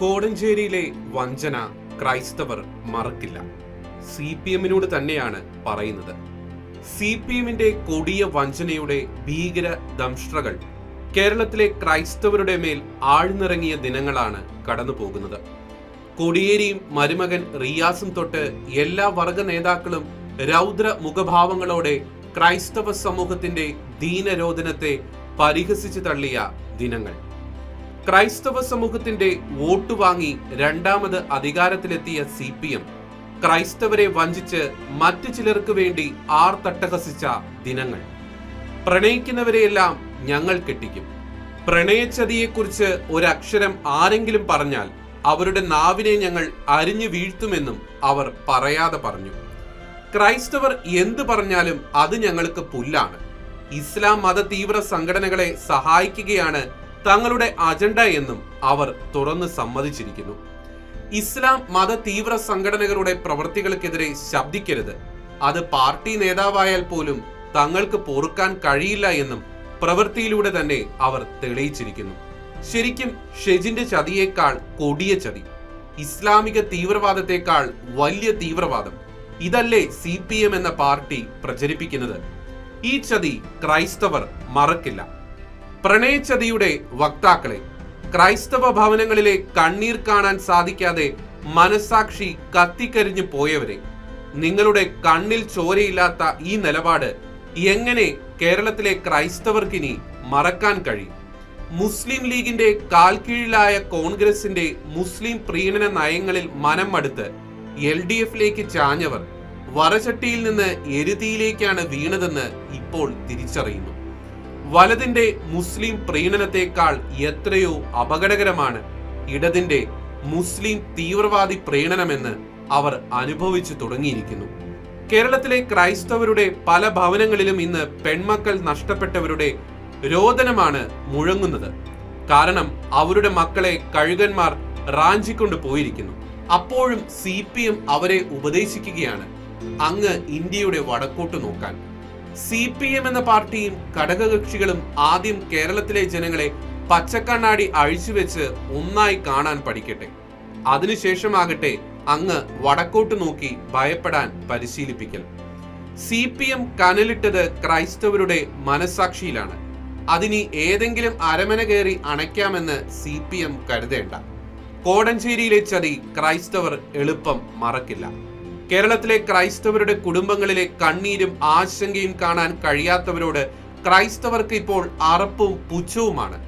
കോടഞ്ചേരിയിലെ വഞ്ചന ക്രൈസ്തവർ മറക്കില്ല. സി പി എമ്മിനോട് തന്നെയാണ് പറയുന്നത്. സി പി എമ്മിന്റെ കൊടിയ വഞ്ചനയുടെ ഭീകര ദംഷ്ട്രകൾ കേരളത്തിലെ ക്രൈസ്തവരുടെ മേൽ ആഴ്ന്നിറങ്ങിയ ദിനങ്ങളാണ് കടന്നു പോകുന്നത് കൊടിയേരിയും മരുമകൻ റിയാസും തൊട്ട് എല്ലാ വർഗ നേതാക്കളും രൗദ്ര മുഖഭാവങ്ങളോടെ ക്രൈസ്തവ സമൂഹത്തിന്റെ ദീനരോധനത്തെ പരിഹസിച്ചു തള്ളിയ ദിനങ്ങൾ. ക്രൈസ്തവ സമൂഹത്തിന്റെ വോട്ട് വാങ്ങി രണ്ടാമത് അധികാരത്തിലെത്തിയ സി പി എം. ക്രൈസ്തവരെ വഞ്ചിച്ച് മറ്റു ചിലർക്ക് വേണ്ടി ആർ തട്ടഹസിച്ച ദിനങ്ങൾ. പ്രണയിക്കുന്നവരെയെല്ലാം ഞങ്ങൾ കെട്ടിക്കും. പ്രണയച്ചതിയെക്കുറിച്ച് ഒരക്ഷരം ആരെങ്കിലും പറഞ്ഞാൽ അവരുടെ നാവിനെ ഞങ്ങൾ അരിഞ്ഞു വീഴ്ത്തുമെന്നും അവർ പറയാതെ പറഞ്ഞു. ക്രൈസ്തവർ എന്തു പറഞ്ഞാലും അത് ഞങ്ങൾക്ക് പുല്ലാണ്. ഇസ്ലാം മത തീവ്ര സംഘടനകളെ സഹായിക്കുകയാണ് തങ്ങളുടെ അജണ്ട എന്നും അവർ തുറന്ന് സമ്മതിച്ചിരിക്കുന്നു. ഇസ്ലാം മത തീവ്ര സംഘടനകളുടെ പ്രവൃത്തികൾക്കെതിരെ ശബ്ദിക്കരുത്. അത് പാർട്ടി നേതാവായാൽ പോലും തങ്ങൾക്ക് പൊറുക്കാൻ കഴിയില്ല എന്നും പ്രവൃത്തിയിലൂടെ തന്നെ അവർ തെളിയിച്ചിരിക്കുന്നു. ശരിക്കും ഷെജിന്റെ ചതിയേക്കാൾ കൊടിയ ചതി. ഇസ്ലാമിക തീവ്രവാദത്തെക്കാൾ വലിയ തീവ്രവാദം. ഇതല്ലേ സി എന്ന പാർട്ടി പ്രചരിപ്പിക്കുന്നത്. ഈ ചതി ക്രൈസ്തവർ മറക്കില്ല. പ്രണയച്ചതിയുടെ വക്താക്കളെ ക്രൈസ്തവ ഭവനങ്ങളിലെ കണ്ണീർ കാണാൻ സാധിക്കാതെ മനസാക്ഷി കത്തിക്കരിഞ്ഞു പോയവരെ നിങ്ങളുടെ കണ്ണിൽ ചോരയില്ലാത്ത ഈ നിലപാട് എങ്ങനെ കേരളത്തിലെ ക്രൈസ്തവർക്കിനി മറക്കാൻ കഴിയും? മുസ്ലിം ലീഗിന്റെ കാൽക്കീഴിലായ കോൺഗ്രസിന്റെ മുസ്ലിം പ്രീണന നയങ്ങളിൽ മനം മടുത്ത് എൽ ഡി എഫിലേക്ക് ചാഞ്ഞവർ വറചട്ടിയിൽ നിന്ന് എരുതിയിലേക്കാണ് വീണതെന്ന് ഇപ്പോൾ തിരിച്ചറിയുന്നു. വലതിന്റെ മുസ്ലിം പ്രീണനത്തെക്കാൾ എത്രയോ അപകടകരമാണ് ഇടതിന്റെ മുസ്ലിം തീവ്രവാദി പ്രീണനമെന്ന് അവർ അനുഭവിച്ചു തുടങ്ങിയിരിക്കുന്നു. കേരളത്തിലെ ക്രൈസ്തവരുടെ പല ഭവനങ്ങളിലും ഇന്ന് പെൺമക്കൾ നഷ്ടപ്പെട്ടവരുടെ രോദനമാണ് മുഴങ്ങുന്നത്. കാരണം അവരുടെ മക്കളെ കഴുകന്മാർ റാഞ്ചിക്കൊണ്ട് പോയിരിക്കുന്നു. അപ്പോഴും സി അവരെ ഉപദേശിക്കുകയാണ്. അങ്ങ് ഇന്ത്യയുടെ വടക്കോട്ട് നോക്കാൻ. സി പി എം എന്ന പാർട്ടിയും ഘടകകക്ഷികളും ആദ്യം കേരളത്തിലെ ജനങ്ങളെ പച്ചക്കണ്ണാടി അഴിച്ചുവെച്ച് ഒന്നായി കാണാൻ പഠിക്കട്ടെ. അതിനുശേഷമാകട്ടെ അങ്ങ് വടക്കോട്ട് നോക്കി ഭയപ്പെടാൻ പരിശീലിപ്പിക്കൽ. സി പി എം കനലിട്ടത് ക്രൈസ്തവരുടെ മനസാക്ഷിയിലാണ്. അതിനി ഏതെങ്കിലും അരമന കയറി അണയ്ക്കാമെന്ന് സി പി എം കരുതേണ്ട. കോടഞ്ചേരിയിലെ ചതി ക്രൈസ്തവർ എളുപ്പം മറക്കില്ല. കേരളത്തിലെ ക്രൈസ്തവരുടെ കുടുംബങ്ങളിലെ കണ്ണീരും ആശങ്കയും കാണാൻ കഴിയാത്തവരോട് ക്രൈസ്തവർക്ക് ഇപ്പോൾ അറപ്പും പുച്ഛവുമാണ്.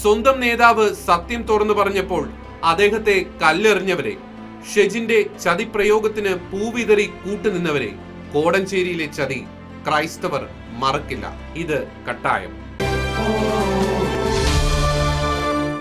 സ്വന്തം നേതാവ് സത്യം തുറന്നു പറഞ്ഞപ്പോൾ അദ്ദേഹത്തെ കല്ലെറിഞ്ഞവരെ ഷെജിന്റെ ചതിപ്രയോഗത്തിന് പൂവിതറി കൂട്ടുനിന്നവരെ കോടഞ്ചേരിയിലെ ചതി ക്രൈസ്തവർ മറക്കില്ല. ഇത് കട്ടായം.